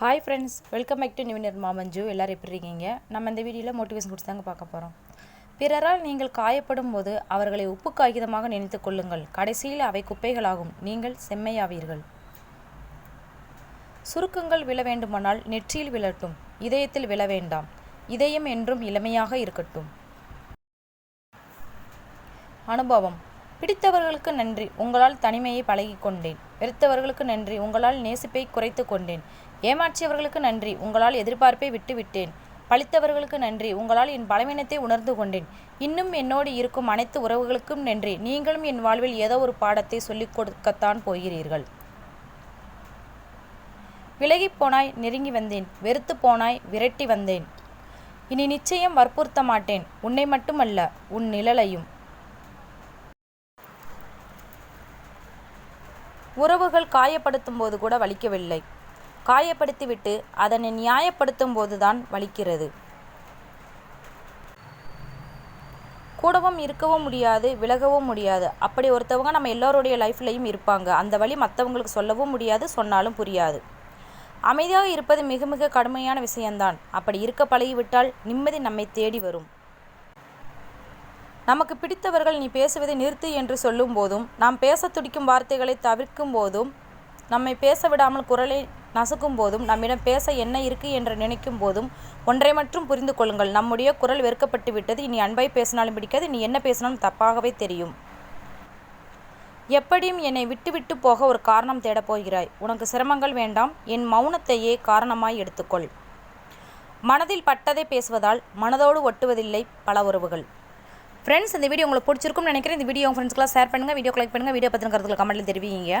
Hi friends welcome back to நிவினர் மாமஞ்சு எல்லோரும் எப்படி இருக்கீங்க? நம்ம இந்த வீடியோவில் மோட்டிவேஷன் கொடுத்து தாங்க பார்க்க போகிறோம் பிறரால் நீங்கள் காயப்படும் போது அவர்களை உப்பு காகிதமாக நினைத்து கொள்ளுங்கள். கடைசியில் அவை குப்பைகளாகும். நீங்கள் செம்மையாவீர்கள். சுருக்கங்கள் விழ வேண்டுமானால் நெற்றியில் விழட்டும். இதயத்தில் விழ வேண்டாம். இதயம் என்றும் இளமையாக இருக்கட்டும். அனுபவம். பிடித்தவர்களுக்கு நன்றி. உங்களால் தனிமையை பழகிக்கொண்டேன் வெறுத்தவர்களுக்கு நன்றி. உங்களால் நேசிப்பை குறைத்து கொண்டேன். ஏமாற்றியவர்களுக்கு நன்றி. உங்களால் எதிர்பார்ப்பை விட்டுவிட்டேன் பழித்தவர்களுக்கு நன்றி. உங்களால் என் பலவீனத்தை உணர்ந்து கொண்டேன். இன்னும் என்னோடு இருக்கும் அனைத்து உறவுகளுக்கும் நன்றி. நீங்களும் என் வாழ்வில் ஏதோ ஒரு பாடத்தை சொல்லிக் கொடுக்கத்தான் போகிறீர்கள். விலகிப் போனாய் நெருங்கி வந்தேன். வெறுத்து போனாய் விரட்டி வந்தேன். இனி நிச்சயம் வற்புறுத்த மாட்டேன் உன்னை மட்டுமல்ல உன் நிழலையும். உறவுகள் காயப்படுத்தும் போது கூட வலிக்கவில்லை. காயப்படுத்திவிட்டு அதனை நியாயப்படுத்தும் போதுதான் வலிக்கிறது. கூடவும் இருக்கவும் முடியாது விலகவும் முடியாது. அப்படி ஒருத்தவங்க நம்ம எல்லோருடைய லைஃப்லையும் இருப்பாங்க. அந்த வழி மற்றவங்களுக்கு சொல்லவும் முடியாது சொன்னாலும் புரியாது. அமைதியாக இருப்பது மிக மிக கடுமையான விஷயம்தான். அப்படி இருக்க பழகிவிட்டால் நிம்மதி நம்மை தேடி வரும். நமக்கு பிடித்தவர்கள் நீ பேசுவதை நிறுத்து என்று சொல்லும் போதும் நாம் பேச துடிக்கும் வார்த்தைகளை தவிர்க்கும் போதும் நம்மை பேச விடாமல் குரலை நசுக்கும் போதும் நம்மிடம் பேச என்ன இருக்கு என்று நினைக்கும் போதும் ஒன்றை மட்டும் புரிந்து கொள்ளுங்கள். நம்முடைய குரல் வெறுக்கப்பட்டு விட்டது. இனி அன்பை பேசினாலும் பிடிக்காது. நீ என்ன பேசினாலும் தப்பாகவே தெரியும். எப்படியும் என்னை விட்டுவிட்டு போக ஒரு காரணம் தேடப் போகிறாய். உனக்கு சிரமங்கள் வேண்டாம். என் மௌனத்தையே காரணமாய் எடுத்துக்கொள். மனதில் பட்டதை பேசுவதால் மனதோடு ஒட்டுவதில்லை பல உறவுகள். ஃப்ரெண்ட்ஸ் இந்த வீடியோ உங்களுக்கு பிடிச்சிருக்கும்னு நினைக்கிறேன். இந்த வீடியோ உங்கள் ஃப்ரெண்ட்ஸ்க்குலாம் ஷேர் பண்ணுங்கள் வீடியோ கலெக்ட் பண்ணுங்கள் வீடியோ பற்றின கருத்துக்களை கமெண்ட்டில் தெரிவிங்க.